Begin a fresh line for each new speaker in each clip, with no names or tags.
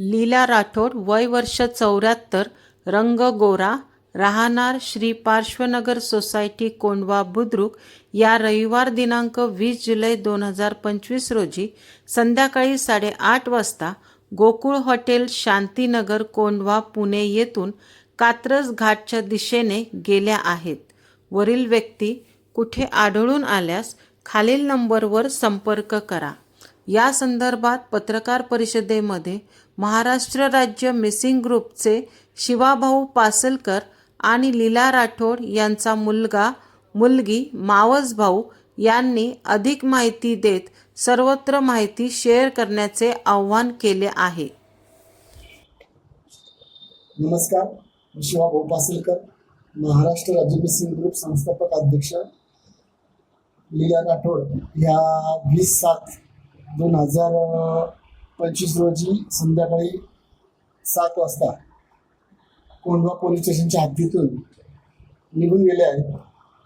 लीला राठोड वय वर्ष चौऱ्याहत्तर रंग गोरा राहणार श्री पार्श्वनगर सोसायटी कोंडवा बुद्रुक या रविवार दिनांक वीस जुलै दोन हजार पंचवीस रोजी संध्याकाळी साडेआठ वाजता गोकुळ हॉटेल शांतीनगर कोंडवा पुणे येथून कात्रज घाटच्या दिशेने गेल्या आहेत. वरील व्यक्ती कुठे आढळून आल्यास खालील नंबरवर संपर्क करा. या संदर्भात पत्रकार परिषदेमध्ये महाराष्ट्र राज्य मिसिंग ग्रुपचे शिवाभाऊ पासलकर आणि लीला राठोड यांचा मुलगा मुलगी मावस भाऊ यांनी अधिक माहिती देत सर्वत्र माहिती शेअर करण्याचे आवाहन केले आहे.
नमस्कार मी शिवाभाऊ पासलकर महाराष्ट्र राज्य मिसिंग ग्रुप संस्थापक अध्यक्ष लीला राठोड. या वीस सात दोन हजार पंचवीस रोजी संध्याकाळी सात वाजता कोंडवा पोलीस स्टेशनच्या हद्दीतून निघून गेले आहेत.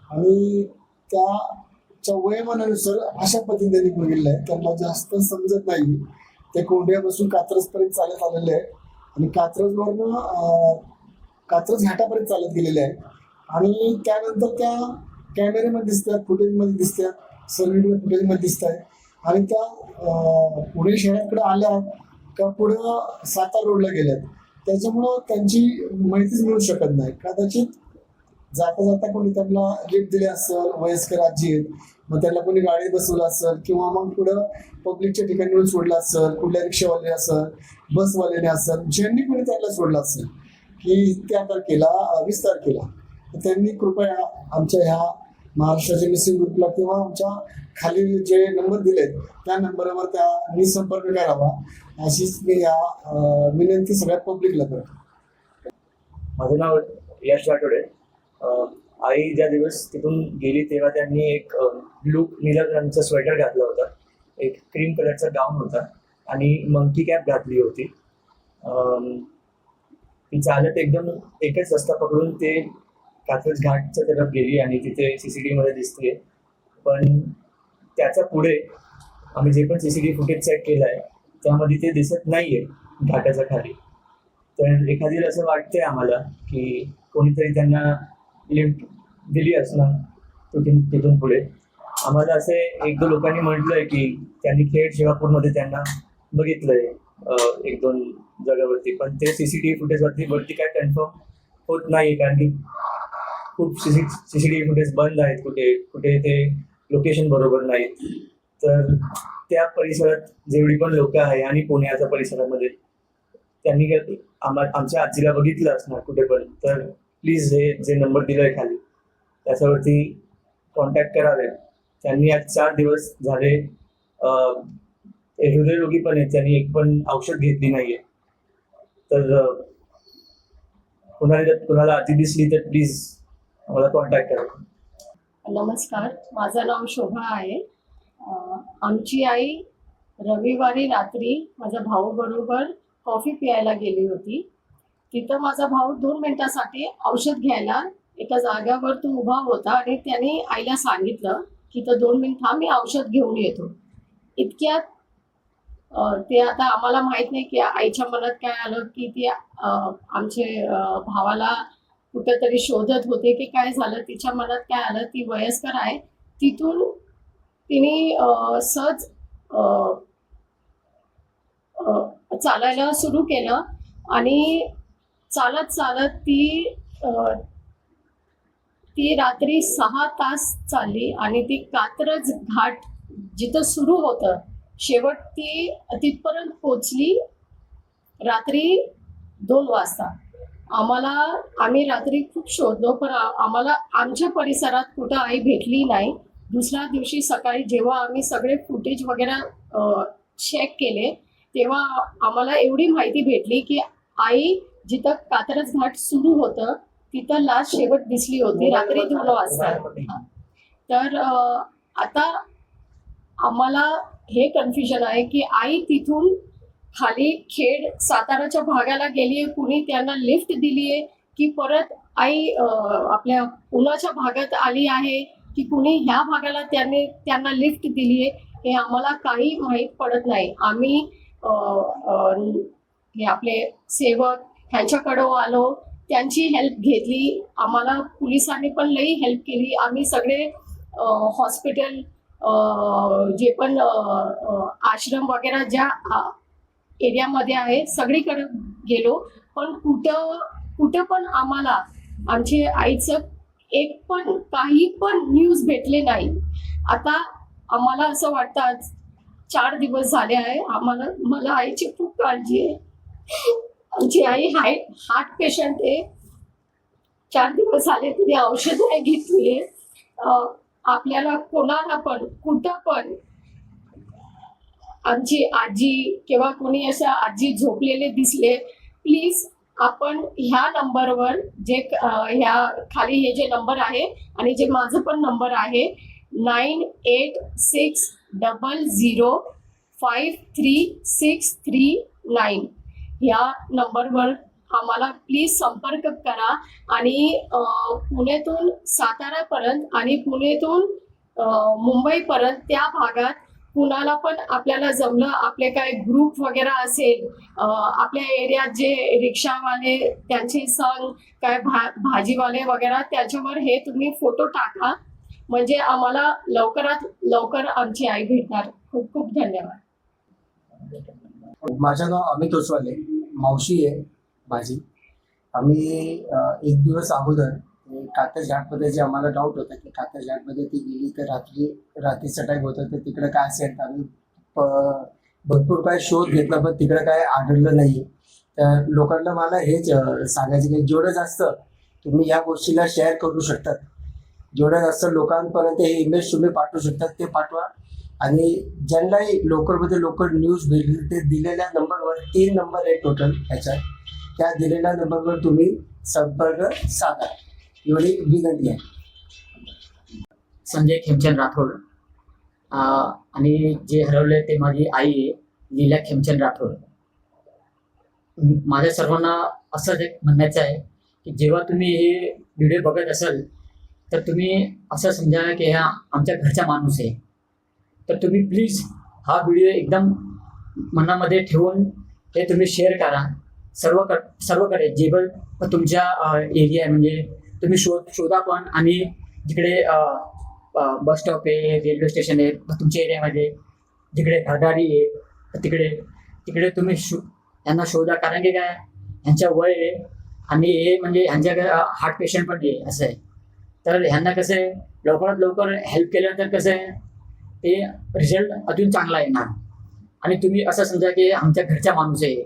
आणि त्याच्या वयोमानानुसार अशा पद्धतीने निघून गेलेलं आहेत. त्यांना जास्त समजत नाही. ते कोंढव्यापासून कात्रजपर्यंत चालत आलेले आहे आणि कात्रजवरनं कात्रज घाटापर्यंत चालत गेलेले आहे आणि त्यानंतर त्या कॅमेऱ्यामध्ये दिसतात फुटेजमध्ये दिसतात सर्विडिओ फुटेजमध्ये दिसत आहे आणि त्या पुणे शहराकडे आल्या का पुढं सातार रोडला गेल्यात त्याच्यामुळं त्यांची माहितीच मिळू शकत नाही. कदाचित जाता जाता कोणी त्यांना लिफ्ट दिले असेल वयस्कर आजी आहेत मग त्यांना कोणी गाडी बसवलं असेल किंवा मग पुढं पब्लिकच्या ठिकाणी सोडलं असेल कुठल्या रिक्षावाले असेल बसवाल्याने असेल ज्यांनी कोणी त्यांना सोडलं असेल की त्या तारखेला वीस तारखेला तर त्यांनी कृपया आमच्या ह्या महाराष्ट्राच्या मिसिंग ग्रुपला किंवा आमच्या खाली जे नंबर दिलेत त्या नंबरवर त्या संपर्क करावा. अशीच मी या विनंती सगळ्या पब्लिकला करतो.
माझं नाव यश राठोडे आई ज्या दिवस तिथून गेली तेव्हा त्यांनी एक ब्लू निळ्या रंगचा स्वेटर घातला होता. एक क्रीम कलरचा गाऊन होता आणि मंकी कॅप घातली होती. ती चालत एकदम एकच रस्ता पकडून ते कात्रज घाटच्या तरफ गेली आणि तिथे सी सी टी मध्ये दिसते. पण त्याच्या पुढे आम्ही जे पण C C T footage check केलं आहे त्यामध्ये ते दिसत नाहीये घाटाच्या खाली. तर एखादीला असं वाटतंय आम्हाला की कोणीतरी त्यांना लिफ्ट दिली असणार तिथून तिथून पुढे. आम्हाला असे एक दोन लोकांनी म्हटलंय की त्यांनी खेड शिवापूरमध्ये त्यांना बघितलंय एक दोन जागावरती. पण ते सीसीटीव्ही फुटेजवरती वरती काय कन्फर्म होत नाही कारण की खूप सीसीटीव्ही फुटेज बंद आहेत कुठे कुठे ते लोकेशन बरोबर नाही. तर त्या परिसरात जेवढी पण लोक आहे आणि पुण्याच्या परिसरामध्ये त्यांनी काय- आम्हा आमच्या आजीला बघितलं असणार कुठे पण. तर प्लीज हे जे नंबर दिलाय खाली त्याच्यावरती कॉन्टॅक्ट करावे. त्यांनी आज चार दिवस झाले हृदयरोगी पण आहेत. त्यांनी एक पण औषध घेतली नाहीये. तर कुणाला जर कुणाला आधी दिसली तर प्लीज मला कॉन्टॅक्ट करा.
नमस्कार माझं नाव शोभा आहे. आमची आई रविवारी रात्री माझ्या भाऊ बरोबर कॉफी प्यायला गेली होती. तिथं माझा भाऊ दोन मिनिटासाठी औषध घ्यायला एका जाग्यावर तो उभा होता आणि त्याने आईला सांगितलं की तर दोन मिनिट हा मी औषध घेऊन येतो. इतक्यात ते आता आम्हाला माहीत नाही की आईच्या मनात काय आलं की ते आमचे भावाला कुठेतरी शोधत होते की काय झालं तिच्या मनात काय आलं ती वयस्कर आहे. तिथून तिने सहज अं, चालायला सुरू केलं आणि चालत चालत ती ती रात्री सहा तास चालली आणि ती कात्रज घाट जिथं सुरू होतं शेवट ती तिथपर्यंत पोचली रात्री दोन वाजता. आम्हाला आम्ही रात्री खूप शोधलो पण आम्हाला आमच्या परिसरात कुठं आई भेटली नाही. दुसऱ्या दिवशी सकाळी जेव्हा आम्ही सगळे फुटेज वगैरे चेक केले तेव्हा आम्हाला एवढी माहिती भेटली की आई जिथं कात्रज घाट सुरू होतं तिथं लास्ट शेवट दिसली होती रात्री दोन वाजता. तर आता आम्हाला हे कन्फ्युजन आहे की आई तिथून खाली खेड साताराच्या भागाला गेली आहे कुणी त्यांना लिफ्ट दिली आहे की परत आई आपल्या पुण्याच्या भागात आली आहे की कुणी ह्या भागाला त्यांनी त्यांना लिफ्ट दिली आहे हे आम्हाला काही माहीत पडत नाही. आम्ही हे आपले सेवक ह्यांच्याकडं आलो त्यांची हेल्प घेतली आम्हाला पोलिसांनी पण लई हेल्प केली. आम्ही सगळे हॉस्पिटल जे पण आश्रम वगैरे ज्या एरियामध्ये आहे सगळीकडे गेलो. पण कुठं कुठं पण आम्हाला आमचे आईचं एक पण काही पण न्यूज भेटले नाही. आता आम्हाला असं वाटतं चार दिवस झाले आहे. आम्हाला मला आईची खूप काळजी आहे. आमची आई हाय हार्ट पेशंट आहे. चार दिवस झाले तिने औषध नाही घेतली. आहे आपल्याला कोणाला पण कुठं पण आमची आजी किंवा कोणी असं आजी झोपलेले दिसले प्लीज आपण ह्या नंबरवर जे ह्या खाली हे जे नंबर आहे आणि जे माझं पण नंबर आहे nine eight six double zero five three six three nine ह्या नंबरवर आम्हाला प्लीज संपर्क करा आणि पुण्यातून सातारापर्यंत आणि पुण्यातून मुंबईपर्यंत त्या भागात कुणाला पण आपल्याला जमलं आपले काय ग्रुप वगैरे असेल आपल्या एरियात जे रिक्षावाले त्यांचे संघ काय भा भाजीवाले वगैरे त्याच्यावर हे तुम्ही फोटो टाका. म्हणजे आम्हाला लवकरात लवकर आमची आई भेटणार. खूप खूप धन्यवाद.
माझं नाव अमित ओसवाले. मावशी आहे माझी. आम्ही एक दिवस अगोदर ते कातज घाटमध्ये जे आम्हाला डाऊट होता की कातस घाटमध्ये ती गेली तर रात्री रात्रीचं टाईम होतं तर तिकडे काय असेल तर आम्ही भरपूर काय शोध घेतला पण तिकडे काय आढळलं नाही तर लोकांना मला हेच सांगायचं की जेवढं जास्त तुम्ही या गोष्टीला शेअर करू शकतात जेवढं जास्त लोकांपर्यंत हे इमेज तुम्ही पाठवू शकतात ते पाठवा. आणि ज्यांनाही लोकलमध्ये लोकल न्यूज भेटली ते दिलेल्या नंबरवर तीन नंबर आहे टोटल ह्याच्यात. त्या दिलेल्या नंबरवर तुम्ही संपर्क साधा. एवढी विनंती आहे.
संजय खेमचंद राठोड. आणि जे हरवले ते माझी आई आहे लीला खेमचंद राठोड. माझ्या सर्वांना असंच एक म्हणायचं आहे की जेव्हा तुम्ही हे व्हिडिओ बघत असाल तर तुम्ही असं समजा की ह्या आमच्या घरचा माणूस आहे. तर तुम्ही प्लीज हा व्हिडिओ एकदम मनामध्ये ठेवून हे तुम्ही शेअर करा. सर्व सर्वकडे जे पण तुमच्या एरिया म्हणजे तुम्ही शोध शोधा पण. आणि जिकडे बस स्टॉप आहे रेल्वे स्टेशन आहे तुमच्या एरियामध्ये जिकडे घरदारी आहे तिकडे तिकडे तुम्ही शो यांना शोधा. कारण की काय यांच्या वय आहे आणि हे म्हणजे ह्यांच्या हार्ट पेशंट पण आहे असं आहे. तर ह्यांना कसं आहे लवकरात लवकर हेल्प केल्यानंतर कसं आहे ते रिझल्ट अजून चांगला येणार. आणि तुम्ही असं समजा की आमच्या घरच्या माणूस आहे